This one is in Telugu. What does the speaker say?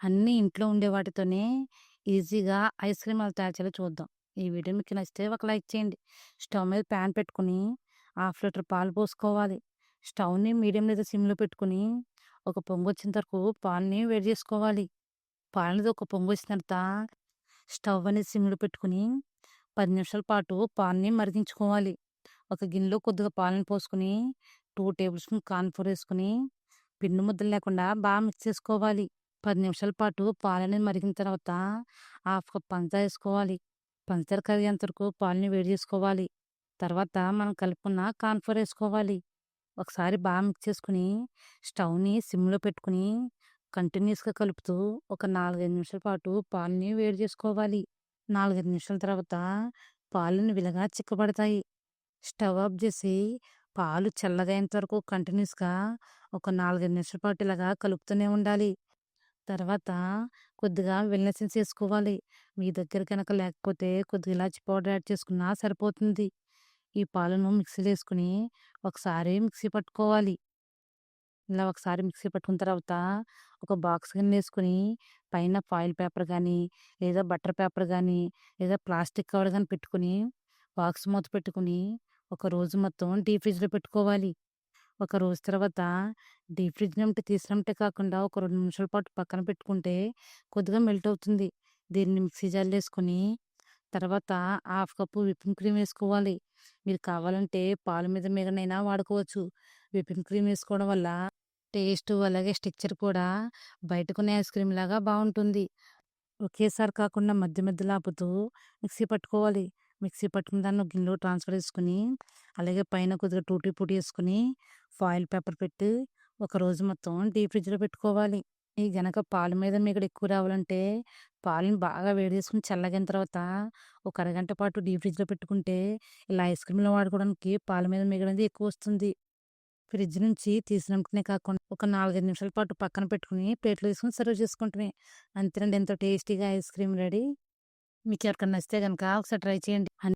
అన్నీ ఇంట్లో ఉండే వాటితోనే ఈజీగా ఐస్ క్రీమ్ ఎలా తయారు చేయాలో చూద్దాం. ఈ వీడియో మీకు నచ్చితే ఒక లైక్ చేయండి. స్టవ్ మీద ప్యాన్ పెట్టుకొని హాఫ్ లీటర్ పాలు పోసుకోవాలి. స్టవ్‌ని మీడియం లేదా సిమ్‌లో పెట్టుకొని ఒక పొంగు వచ్చిన వరకు పాలని వేడి చేసుకోవాలి. పాలనేది ఒక పొంగు వచ్చిన తర్వాత స్టవ్ అనేది సిమ్‌లో పెట్టుకొని పది నిమిషాల పాటు పాలని మరిగించుకోవాలి. ఒక గిన్నెలో కొద్దిగా పాలను పోసుకొని 2 టేబుల్ స్పూన్ కార్న్ వేసుకుని వేసుకొని పిండి ముద్దలు లేకుండా బాగా మిక్స్ చేసుకోవాలి. పది నిమిషాల పాటు పాలని మరిగిన తర్వాత హాఫ్ కప్ పంచదార వేసుకోవాలి. పంచదార కరిగేంతవరకు పాలని వేడి చేసుకోవాలి. తర్వాత మనం కలుపుకున్న కార్న్ వేసుకోవాలి. ఒకసారి బాగా మిక్స్ చేసుకొని స్టవ్‌ని సిమ్‌లో పెట్టుకొని కంటిన్యూస్గా కలుపుతూ ఒక 4, 5 నిమిషాల పాటు పాలని వేడి చేసుకోవాలి. 4, 5 నిమిషాల తర్వాత పాలను విలగా చిక్కబడతాయి. స్టవ్ ఆఫ్ చేసి పాలు చల్లగా వరకు కంటిన్యూస్గా ఒక 4, 5 నిమిషాల పాటు ఇలాగా కలుపుతూనే ఉండాలి. తర్వాత కొద్దిగా విల్నెసెన్స్ వేసుకోవాలి. మీ దగ్గర కనుక లేకపోతే కొద్దిగా ఇలాచి పౌడర్ యాడ్ చేసుకున్నా సరిపోతుంది. ఈ పాలను మిక్సీలో వేసుకుని ఒకసారి మిక్సీ పట్టుకోవాలి. ఇలా ఒకసారి మిక్సీ పట్టుకున్న తర్వాత ఒక బాక్స్ కింద వేసుకొని పైన ఫాయిల్ పేపర్ కానీ లేదా బటర్ పేపర్ కానీ లేదా ప్లాస్టిక్ కవర్ కానీ పెట్టుకొని బాక్స్ మూత పెట్టుకొని ఒక రోజు మొత్తం డీ ఫ్రిడ్జ్‌లో పెట్టుకోవాలి. ఒక రోజు తర్వాత డీప్ ఫ్రిడ్జ్ నుండి తీసినట్టే కాకుండా ఒక రెండు నిమిషాల పాటు పక్కన పెట్టుకుంటే కొద్దిగా మెల్ట్ అవుతుంది. దీన్ని మిక్సీ జార్‌లో వేసుకొని తర్వాత హాఫ్ కప్పు విప్పింగ్ క్రీమ్ వేసుకోవాలి. మీరు కావాలంటే పాల మీద మీదనైనా వాడుకోవచ్చు. విప్పింగ్ క్రీమ్ వేసుకోవడం వల్ల టేస్ట్ అలాగే స్టిక్చర్ కూడా బయటకునే ఐస్ క్రీమ్ లాగా బాగుంటుంది. ఒకేసారి కాకుండా మధ్య మధ్యలో ఆపుతూ మిక్సీ పట్టుకోవాలి. మిక్సీ పట్టుకుని దాన్ని ఒక గిన్నెలో ట్రాన్స్‌ఫర్ వేసుకుని అలాగే పైన కొద్దిగా టూటీ పూటీ వేసుకొని ఫాయిల్ పేపర్ పెట్టి ఒక రోజు మొత్తం డీప్ ఫ్రిడ్జ్‌లో పెట్టుకోవాలి. ఈ గనక పాల మీద మీకు ఎక్కువ రావాలంటే పాలను బాగా వేడి చేసుకుని చల్లగిన తర్వాత ఒక అరగంట పాటు డీప్ ఫ్రిడ్జ్‌లో పెట్టుకుంటే ఇలా ఐస్ క్రీమ్‌లో వాడుకోవడానికి పాల మీద మీగడ అనేది ఎక్కువ వస్తుంది. ఫ్రిడ్జ్ నుంచి తీసినట్టునే కాకుండా ఒక 4, 5 నిమిషాల పాటు పక్కన పెట్టుకుని ప్లేట్‌లో తీసుకుని సర్వ్ చేసుకుంటున్నాయి అంతేనండి ఎంతో టేస్టీగా ఐస్ క్రీమ్ రెడీ. మీకు ఎవరికైనా నచ్చితే కనుక ఒకసారి ట్రై చేయండి. అన్